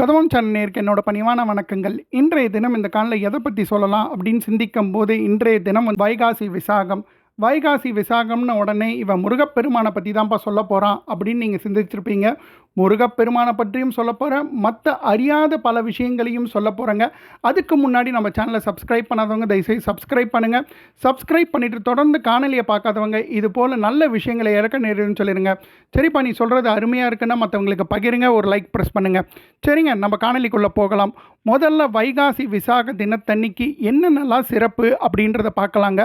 கதவம் channel நேருக்கு என்னோட பணிவான வணக்கங்கள். இன்றைய தினம் இந்த காலில் எதை பற்றி சொல்லலாம் அப்படின்னு சிந்திக்கும் போது இன்றைய தினம் வைகாசி விசாகம். வைகாசி விசாகம்னு உடனே இவன் முருகப்பெருமானை பற்றி தான்ப்பா சொல்ல போகிறான் அப்படின்னு நீங்கள் சிந்திச்சிருப்பீங்க. முருகப்பெருமானை பற்றியும் சொல்ல போகிறேன் மற்ற அறியாத பல விஷயங்களையும் சொல்ல போகிறேங்க அதுக்கு முன்னாடி நம்ம சேனலை சப்ஸ்கிரைப் பண்ணாதவங்க தயவுசெய்து சப்ஸ்கிரைப் பண்ணுங்கள் சப்ஸ்கிரைப் பண்ணிவிட்டு தொடர்ந்து காணொலியை பார்க்காதவங்க இது போல் நல்ல விஷயங்களை இறக்க நேருன்னு சொல்லிடுங்க சரிப்பா நீ சொல்கிறது அருமையாக இருக்குன்னா மற்றவங்களுக்கு பகிருங்க ஒரு லைக் ப்ரெஸ் பண்ணுங்கள் சரிங்க நம்ம காணொலிக்குள்ளே போகலாம். முதல்ல வைகாசி விசாக தினத்தன்னைக்கு என்னென்னலாம் சிறப்பு அப்படின்றத பார்க்கலாங்க.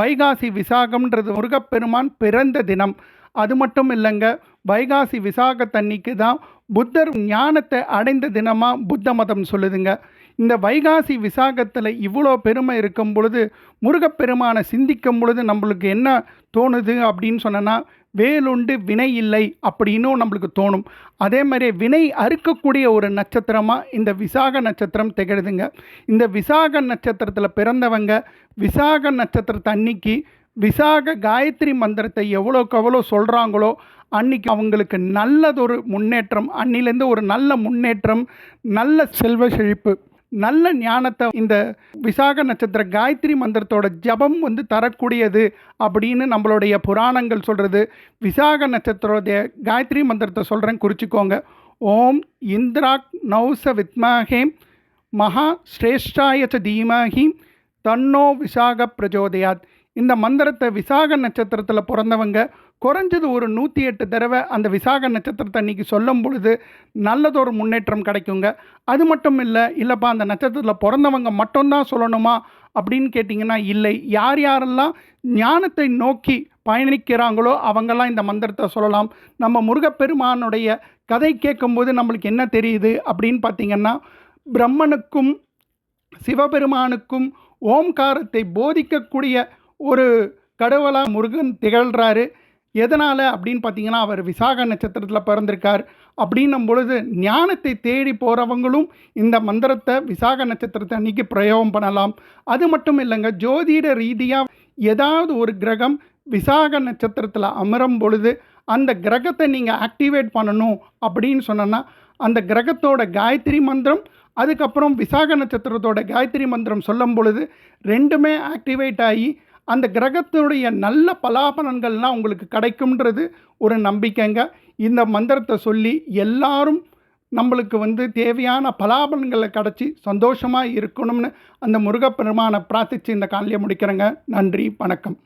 வைகாசி விசாகம்ன்றது முருகப்பெருமான் பிறந்த தினம். அது மட்டும் இல்லைங்க வைகாசி விசாகத்தன்னைக்கு தான் புத்தர் ஞானத்தை அடைந்த தினமாக புத்த மதம் சொல்லுதுங்க. இந்த வைகாசி விசாகத்தில் இவ்வளோ பெருமை இருக்கும் பொழுது முருகப்பெருமானை சிந்திக்கும் பொழுது நம்மளுக்கு என்ன தோணுது அப்படின்னு சொன்னோன்னா வேலுண்டு வினை இல்லை அப்படின்னும் நம்மளுக்கு தோணும். அதே மாதிரி வினை அறுக்கக்கூடிய ஒரு நட்சத்திரமாக இந்த விசாக நட்சத்திரம் திகழுதுங்க. இந்த விசாக நட்சத்திரத்தில் பிறந்தவங்க விசாக நட்சத்திரத்தை அன்னைக்கு விசாக காயத்ரி மந்திரத்தை எவ்வளோக்கு எவ்வளோ சொல்கிறாங்களோ அன்னைக்கு அவங்களுக்கு நல்லதொரு முன்னேற்றம் அன்னிலேருந்து ஒரு நல்ல முன்னேற்றம் நல்ல செல்வ செழிப்பு நல்ல ஞானத்தை இந்த விசாக நட்சத்திர காயத்ரி மந்திரத்தோட ஜபம் வந்து தரக்கூடியது அப்படின்னு நம்மளுடைய புராணங்கள் சொல்கிறது விசாக நட்சத்திரோடைய காயத்ரி மந்திரத்தை சொல்கிறேன் குறிச்சிக்கோங்க. ஓம் இந்திராக் நௌச வித்மஹேம் மகா ஸ்ரேஷ்டாயச்ச ச தன்னோ விசாக பிரஜோதயாத். இந்த மந்திரத்தை விசாக நட்சத்திரத்தில் பிறந்தவங்க குறைஞ்சது ஒரு நூற்றி எட்டு தடவை அந்த விசாக நட்சத்திரத்தை அன்றைக்கி சொல்லும் பொழுது நல்லதொரு முன்னேற்றம் கிடைக்குங்க. அது மட்டும் இல்லை இல்லைப்பா அந்த நட்சத்திரத்தில் பிறந்தவங்க மட்டும்தான் சொல்லணுமா அப்படின்னு கேட்டிங்கன்னா இல்லை. யார் யாரெல்லாம் ஞானத்தை நோக்கி பயணிக்கிறாங்களோ அவங்கெல்லாம் இந்த மந்திரத்தை சொல்லலாம். நம்ம முருகப்பெருமானுடைய கதை கேட்கும்போது நம்மளுக்கு என்ன தெரியுது அப்படின்னு பார்த்திங்கன்னா பிரம்மனுக்கும் சிவபெருமானுக்கும் ஓம்காரத்தை போதிக்கக்கூடிய ஒரு கடவுளாக முருகன் திகழ்கிறாரு எதனால் அப்படின்னு பார்த்தீங்கன்னா அவர் விசாக நட்சத்திரத்தில் பிறந்திருக்கார். அப்படின்னும் பொழுது ஞானத்தை தேடி போகிறவங்களும் இந்த மந்திரத்தை விசாக நட்சத்திரத்தை அன்றைக்கி பிரயோகம் பண்ணலாம். அது மட்டும் இல்லைங்க ஜோதிட ரீதியாக ஏதாவது ஒரு கிரகம் விசாக நட்சத்திரத்தில் அமரும் பொழுது அந்த கிரகத்தை நீங்கள் ஆக்டிவேட் பண்ணணும் அப்படின்னு சொன்னோன்னா அந்த கிரகத்தோட காயத்ரி மந்திரம் அதுக்கப்புறம் விசாக நட்சத்திரத்தோட காயத்ரி மந்திரம் சொல்லும் பொழுது ரெண்டுமே ஆக்டிவேட் ஆகி அந்த கிரகத்துடைய நல்ல பலாபலன்கள்லாம் உங்களுக்கு கிடைக்கும்ன்றது ஒரு நம்பிக்கைங்க. இந்த மந்திரத்தை சொல்லி எல்லாரும் நம்மளுக்கு வந்து தேவையான பலாபலன்களை கிடச்சி சந்தோஷமாக இருக்கணும்னு அந்த முருகப்பெருமானை பிரார்த்தித்து இந்த காலையை முடிக்கிறேங்க. நன்றி வணக்கம்.